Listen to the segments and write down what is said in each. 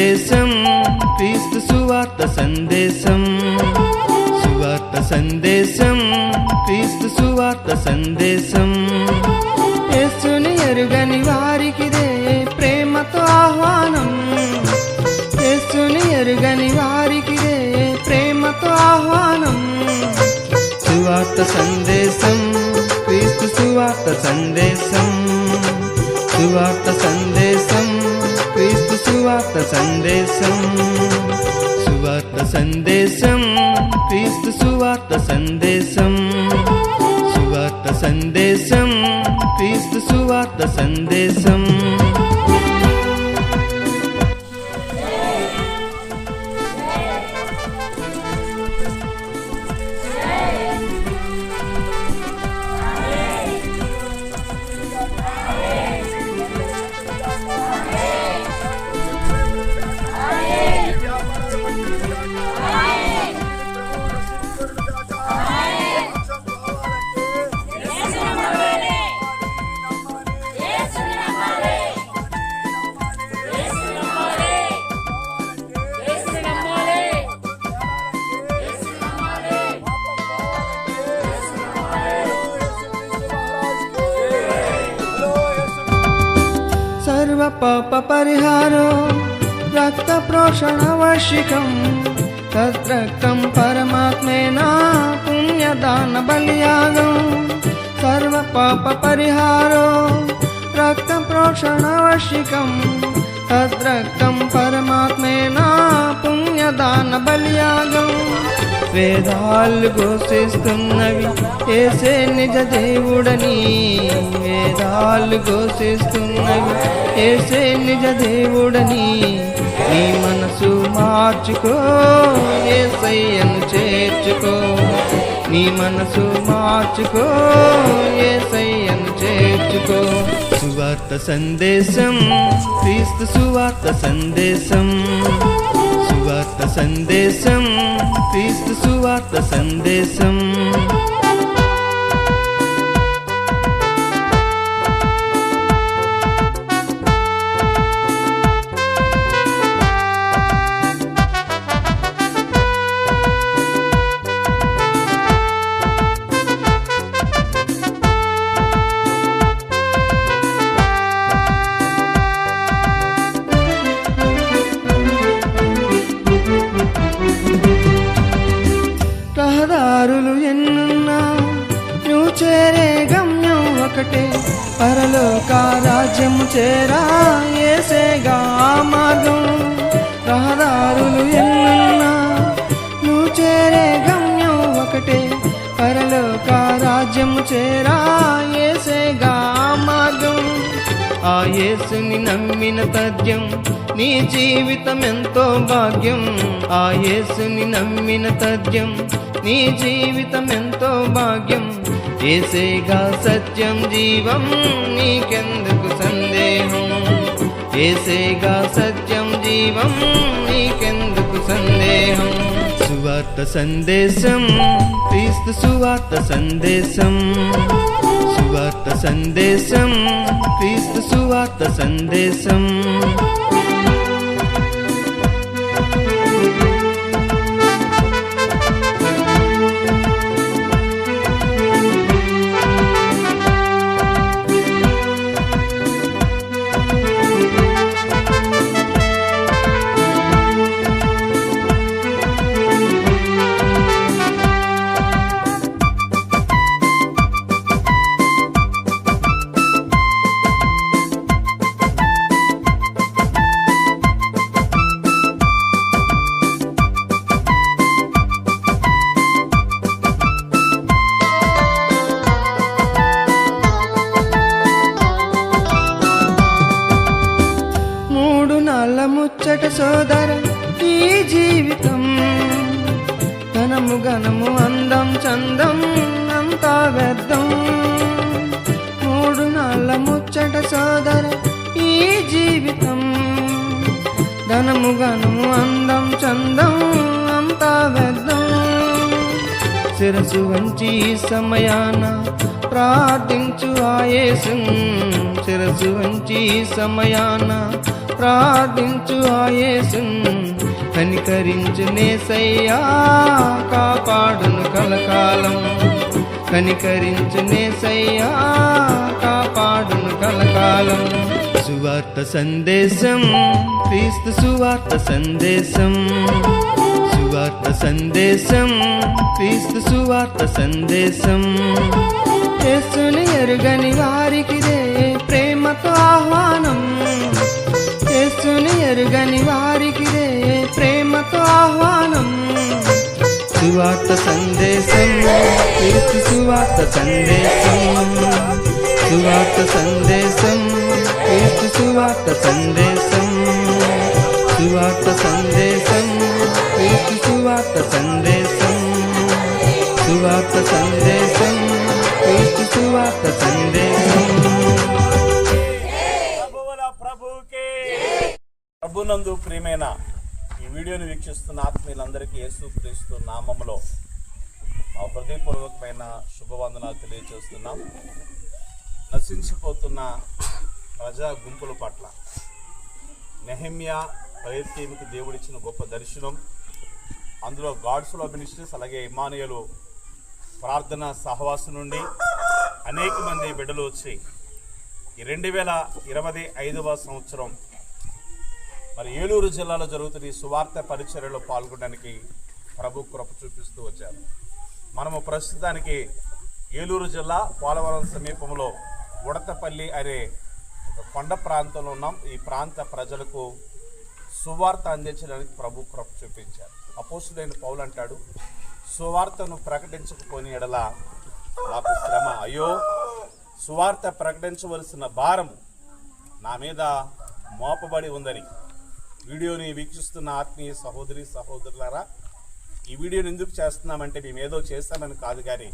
సందేశం క్రీస్తు సువార్త సందేశం. సువార్త సందేశం క్రీస్తు సువార్త సందేశం. యేసుని ఎరుగని వారికిదే ప్రేమతో ఆహ్వానం. యేసుని ఎరుగని వారికిదే ప్రేమతో ఆహ్వానం. సువార్త సందేశం క్రీస్తు సువార్త సందేశం. సువార్త సందేశం సందేశం సువార్త సందేశం క్రీస్తు సువార్త సందేశం. సువార్త సందేశం క్రీస్తు సువార్త సందేశం. सर्वपापरिहारो रक्तप्रोषण आवश्यकं तत्र परमात्मेन पुण्यदानबलियादौ सर्वपापपरिहारो रक्तप्रोषण आवश्यकम् तत्र परमात्मेन पुण्यदानबलियादम् వేదాలు ఘోషిస్తున్నవి ఏసే నిజ దేవుడని వేదాలు ఘోషిస్తున్నవి ఏసే నిజ దేవుడని నీ మనసు మార్చుకో. ఏసయ్యను చేర్చుకో. నీ మనసు మార్చుకో. ఏసయ్యను చేర్చుకో. సువార్త సందేశం క్రీస్తు సువార్త సందేశం. సువార్త సందేశం క్రీస్తు సువార్త సందేశం. దారులు ఎన్నున్నా? నువ్వు చేరే గమ్యం ఒకటే. పరలోక రాజ్యం చేరా ఏసేగా మార్గం. రహదారులు ఎన్నున్నా? నువ్వు చేరే గమ్యం ఒకటే. పరలోక రాజ్యం చేరా ఏసేగా మార్గం. ఆ యేసుని నమ్మిన తథ్యం నీ జీవితం ఎంతో భాగ్యం. ఆ యేసుని నమ్మిన తథ్యం నీ జీవితం ఎంతో భాగ్యం ఏసేగా సత్యం జీవం నీకెందుకు సందేహం? ఏసేగా సత్యం జీవం నీకెందుకు సందేహం? సువార్త సందేశం క్రీస్తు సువార్త సందేశం. సువార్త సందేశం క్రీస్తు సువార్త సందేశం. మూడు ముచ్చట సోదర ఈ జీవితం. ధనము ఘనము అందం చందం అంతా వ్యర్థం. మూడు నాళ్ళ ముచ్చట సోదర ఈ జీవితం. ధనము ఘనము అందం చందం అంతా వ్యర్థం. శిరసు వంచి సమయాన ప్రార్థించు ఆయేసు. శిరసు వంచి సమయాన ప్రార్థించు ఆయేసు. కనికరించు నేసయ్యా కాపాడును కలకాలం. కనికరించు నేసయ్యా కాపాడును కలకాలం. సువార్త సందేశం క్రీస్తు సువార్త సందేశం. సందేశం క్రీస్తు సువార్త సందేశం. యేసుని ఎరుగని వారికిదే ప్రేమతో ఆహ్వానం. యేసుని ఎరుగని వారికిదే ప్రేమతో ఆహ్వానం. సువార్త సందేశం క్రీస్తు సువార్త సందేశం. సువార్త సందేశం క్రీస్తు సువార్త సందేశం. సువార్త సందేశం క్రీస్తు సువార్త సందేశం. సువార్త సందేశం క్రీస్తు సువార్త సందేశం. ప్రభువుల ప్రభుకే ప్రభునందు ప్రియమైన ఈ వీడియోని వీక్షిస్తున్న ఆత్మీయులందరికీ యేసు క్రీస్తు నామములో మా హృదయపూర్వకమైన శుభవందనాలు తెలియజేస్తున్నాం. నశించిపోతున్న ప్రజా గుంపుల పట్ల నెహమ్యా ప్రయత్నంకి దేవుడిచ్చిన గొప్ప దర్శనం. అందులో గాడ్స్లో మినిస్టర్స్ అలాగే ఇమానియలు ప్రార్థన సహవాసం నుండి అనేక మంది బిడ్డలు వచ్చి ఈ రెండు వేల ఇరవై ఐదవ సంవత్సరం మరి ఏలూరు జిల్లాలో జరుగుతున్న ఈ సువార్త పరిచర్యలో పాల్గొనడానికి ప్రభు కృప చూపిస్తూ వచ్చారు. మనము ప్రస్తుతానికి ఏలూరు జిల్లా పోలవరం సమీపంలో ఉడతపల్లి అనే ఒక కొండ ప్రాంతంలో ఉన్నాం. ఈ ప్రాంత ప్రజలకు సువార్త అందించడానికి ప్రభు కృప చూపించారు. అపోసుడైన పౌలు అంటాడు సువార్తను ప్రకటించకపోని ఎడల నాకు శ్రమ. అయ్యో సువార్త ప్రకటించవలసిన భారం నా మీద మోపబడి ఉందని. వీడియోని వీక్షిస్తున్న ఆత్మీయ సహోదరి సహోదరులారా ఈ వీడియోని ఎందుకు చేస్తున్నామంటే మేమేదో ఏదో చేస్తామని కాదు కానీ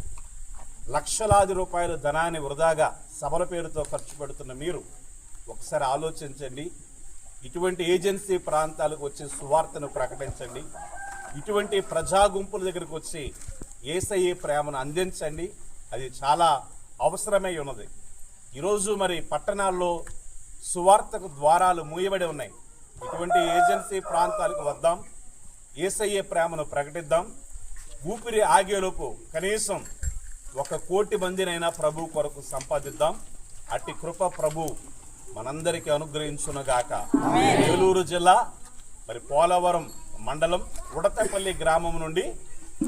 లక్షలాది రూపాయలు ధనాన్ని వృధాగా సభల పేరుతో ఖర్చు పెడుతున్న మీరు ఒకసారి ఆలోచించండి. ఇటువంటి ఏజెన్సీ ప్రాంతాలకు వచ్చి సువార్తను ప్రకటించండి. ఇటువంటి ప్రజా గుంపుల దగ్గరకు వచ్చి ఏసయ్యే ప్రేమను అందించండి. అది చాలా అవసరమై ఉన్నది. ఈరోజు మరి పట్టణాల్లో సువార్తకు ద్వారాలు మూయబడి ఉన్నాయి. ఇటువంటి ఏజెన్సీ ప్రాంతాలకు వద్దాం. ఏసఐ ప్రేమను ప్రకటిద్దాం. ఊపిరి ఆగేలోపు కనీసం ఒక కోటి మందినైనా ప్రభు కొరకు సంపాదిద్దాం. అట్టి కృప ప్రభు మనందరికీ అనుగ్రహించునుగాక. ఏలూరు జిల్లా మరి పోలవరం మండలం ఉడతపల్లి గ్రామం నుండి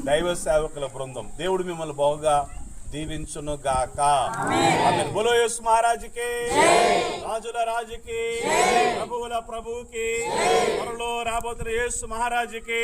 దైవ సేవకుల బృందం. దేవుడు మిమ్మల్ని బాగుగా దీవించును గాక బోలో యేసు మహారాజుకి రాజుల రాజుకి ప్రభువుల ప్రభువుకి త్వరలో రాబోతున్న యేసు మహారాజుకి